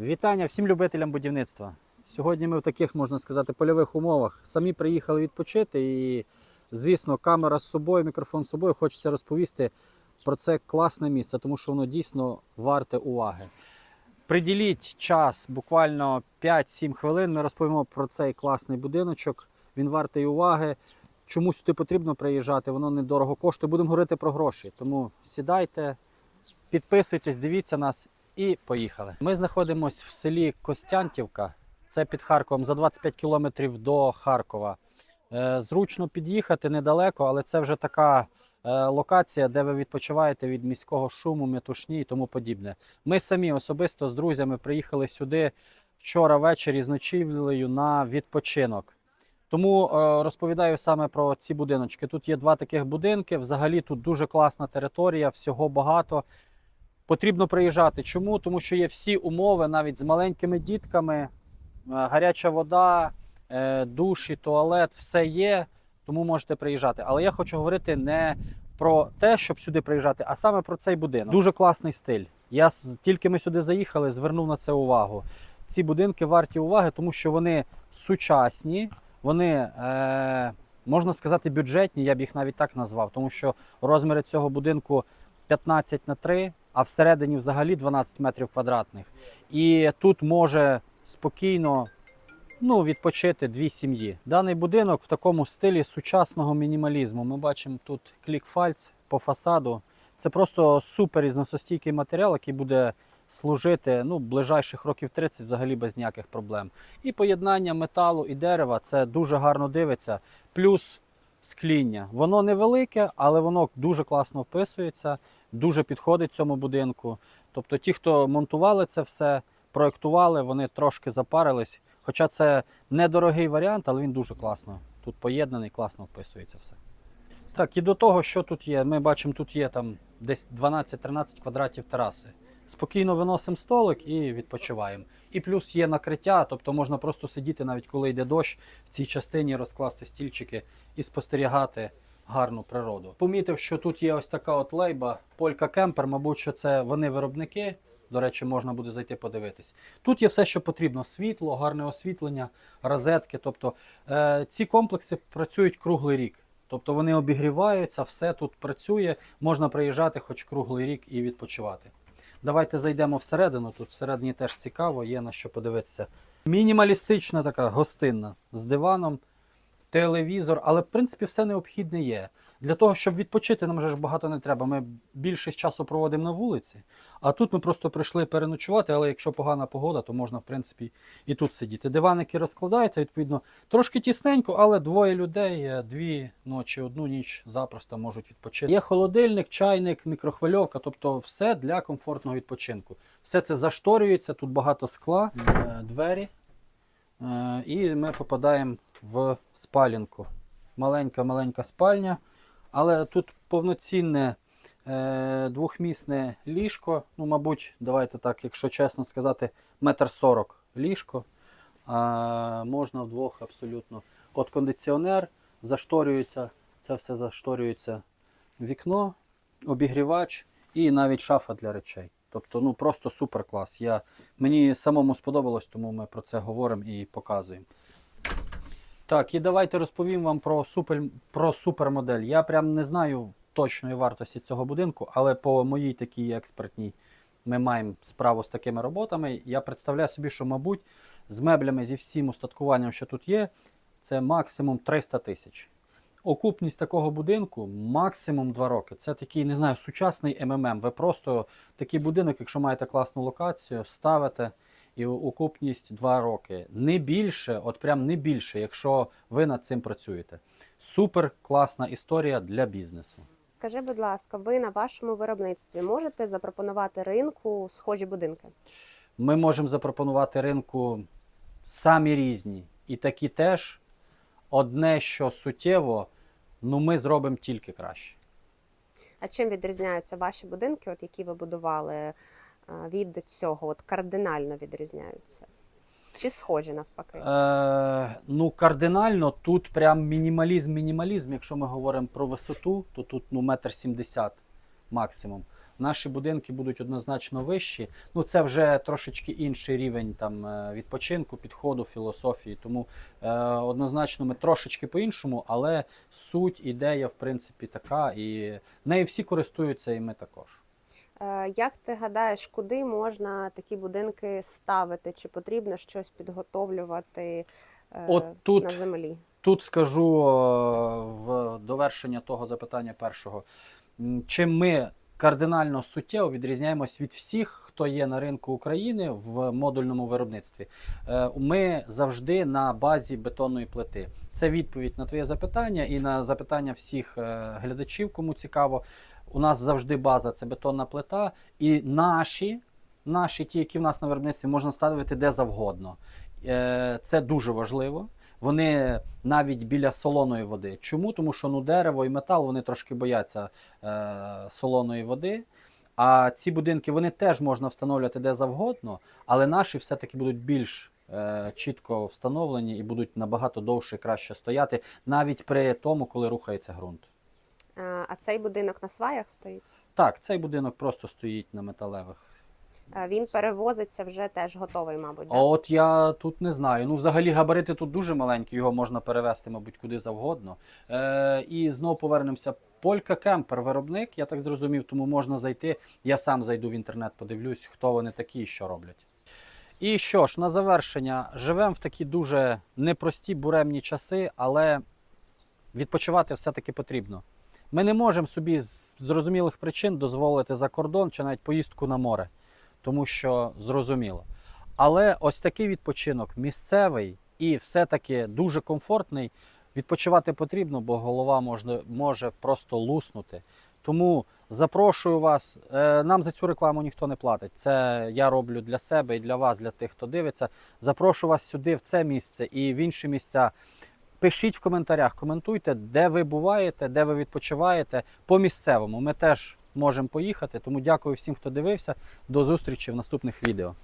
Вітання всім любителям будівництва. Сьогодні ми в таких, можна сказати, польових умовах. Самі приїхали відпочити і, звісно, камера з собою, мікрофон з собою. Хочеться розповісти про це класне місце, тому що воно дійсно варте уваги. Приділіть час, буквально 5-7 хвилин. Ми розповімо про цей класний будиночок. Він вартий уваги. Чому сюди потрібно приїжджати? Воно недорого коштує. Будемо говорити про гроші. Тому сідайте, підписуйтесь, дивіться нас і поїхали. Ми знаходимося в селі Костянтівка. Це під Харковом за 25 кілометрів до Харкова. Е, Зручно під'їхати недалеко, але це вже така е, локація, де ви відпочиваєте від міського шуму, метушні і тому подібне. Ми самі особисто з друзями приїхали сюди вчора ввечері з ночівлею на відпочинок. Тому е, розповідаю саме про ці будиночки. Тут є два таких будинки. Взагалі тут дуже класна територія, всього багато. Потрібно приїжджати. Чому? Тому що є всі умови, навіть з маленькими дітками, е, гаряча вода, е, душ і туалет, все є, тому можете приїжджати. Але я хочу говорити не про те, щоб сюди приїжджати, а саме про цей будинок. Дуже класний стиль. Я тільки ми сюди заїхали, звернув на це увагу. Ці будинки варті уваги, тому що вони сучасні, вони, е, можна сказати, бюджетні, я б їх навіть так назвав, тому що розміри цього будинку 15 на 3, а всередині взагалі 12 метрів квадратних. І тут може спокійно ну, відпочити дві сім'ї. Даний будинок в такому стилі сучасного мінімалізму. Ми бачимо тут клік-фальц по фасаду. Це просто супер ізносостійкий матеріал, який буде служити ну, ближайших років 30 взагалі без ніяких проблем. І поєднання металу і дерева це дуже гарно дивиться. Плюс скління. Воно невелике, але воно дуже класно вписується, дуже підходить цьому будинку. Тобто ті, хто монтували це все, проектували, вони трошки запарились. Хоча це недорогий варіант, але він дуже класно. Тут поєднаний, класно вписується все. Так, і до того, що тут є, ми бачимо, тут є там десь 12-13 квадратів тераси. Спокійно виносимо столик і відпочиваємо. І плюс є накриття, тобто можна просто сидіти, навіть коли йде дощ, в цій частині розкласти стільчики і спостерігати гарну природу. Помітив, що тут є ось така от лейба Полька Кемпер, мабуть, що це вони виробники. До речі, можна буде зайти подивитись. Тут є все, що потрібно: світло, гарне освітлення, розетки. Тобто е, ці комплекси працюють круглий рік. Тобто вони обігріваються, все тут працює, можна приїжджати хоч круглий рік і відпочивати. Давайте зайдемо всередину. Тут всередині теж цікаво, є на що подивитися. Мінімалістична така гостинна з диваном, телевізор, але в принципі все необхідне є. Для того, щоб відпочити, нам вже ж багато не треба. Ми більшість часу проводимо на вулиці, а тут ми просто прийшли переночувати, але якщо погана погода, то можна в принципі і тут сидіти. Диваники розкладаються, відповідно, трошки тісненько, але двоє людей, е, дві ночі, одну ніч запросто можуть відпочити. Є холодильник, чайник, мікрохвильовка, тобто все для комфортного відпочинку. Все це зашторюється, тут багато скла, е, двері. Е, І ми попадаємо в спалінку. Маленька-маленька спальня, але тут повноцінне е, двохмісне ліжко. Ну, мабуть, давайте так, якщо чесно сказати, метр сорок ліжко. А, можна вдвох абсолютно. От кондиціонер зашторюється, це все зашторюється вікно, обігрівач і навіть шафа для речей. Тобто, ну просто супер клас. Я, мені самому сподобалось, тому ми про це говоримо і показуємо. Так, і давайте розповім вам про супер, про супермодель. Я прям не знаю точної вартості цього будинку, але по моїй такій експертній ми маємо справу з такими роботами. Я представляю собі, що, мабуть, з меблями, зі всім устаткуванням, що тут є, це максимум 300 тисяч. Окупність такого будинку максимум 2 роки. Це такий, не знаю, сучасний МММ. Ви просто такий будинок, якщо маєте класну локацію, ставите і окупність 2 роки. Не більше, от прям не більше, якщо ви над цим працюєте. Супер класна історія для бізнесу. Скажи, будь ласка, ви на вашому виробництві можете запропонувати ринку схожі будинки? Ми можемо запропонувати ринку самі різні. І такі теж. Одне, що суттєво, ну ми зробимо тільки краще. А чим відрізняються ваші будинки, от які ви будували е, від цього? От кардинально відрізняються? Чи схожі навпаки? Е, ну, кардинально тут прям мінімалізм, мінімалізм. Якщо ми говоримо про висоту, то тут ну, метр сімдесят максимум. Наші будинки будуть однозначно вищі. Ну це вже трошечки інший рівень там е, відпочинку, підходу, філософії. Тому е, однозначно ми трошечки по-іншому, але суть, ідея, в принципі, така, і нею всі користуються, і ми також. Е, Як ти гадаєш, куди можна такі будинки ставити? Чи потрібно щось підготовлювати е, От тут на землі? Тут скажу в довершення того запитання першого. Чим ми кардинально суттєво відрізняємось від всіх, хто є на ринку України в модульному виробництві. Е, Ми завжди на базі бетонної плити. Це відповідь на твоє запитання і на запитання всіх е, глядачів, кому цікаво. У нас завжди база це бетонна плита, і наші, наші ті, які в нас на виробництві, можна ставити де завгодно. Е, Це дуже важливо. Вони навіть біля солоної води. Чому? Тому що ну, дерево і метал вони трошки бояться е, солоної води. А ці будинки вони теж можна встановлювати де завгодно, але наші все-таки будуть більш е, чітко встановлені і будуть набагато довше і краще стояти, навіть при тому, коли рухається ґрунт. А цей будинок на сваях стоїть? Так, цей будинок просто стоїть на металевих. Е, Він перевозиться вже теж готовий, мабуть. А от я тут не знаю. Ну, взагалі, габарити тут дуже маленькі, його можна перевезти, мабуть, куди завгодно. Е, і знову повернемося. Полька Кемпер виробник, я так зрозумів, тому можна зайти. Я сам зайду в інтернет, подивлюсь, хто вони такі і що роблять. І що ж, на завершення, живемо в такі дуже непрості буремні часи, але відпочивати все-таки потрібно. Ми не можемо собі з зрозумілих причин дозволити за кордон чи навіть поїздку на море, тому що зрозуміло. Але ось такий відпочинок місцевий і все-таки дуже комфортний. Відпочивати потрібно, бо голова може, може просто луснути. Тому запрошую вас. Е, Нам за цю рекламу ніхто не платить. Це я роблю для себе і для вас, для тих, хто дивиться. Запрошую вас сюди, в це місце і в інші місця. Пишіть в коментарях, коментуйте, де ви буваєте, де ви відпочиваєте по місцевому. Ми теж можемо поїхати. Тому дякую всім, хто дивився. До зустрічі в наступних відео.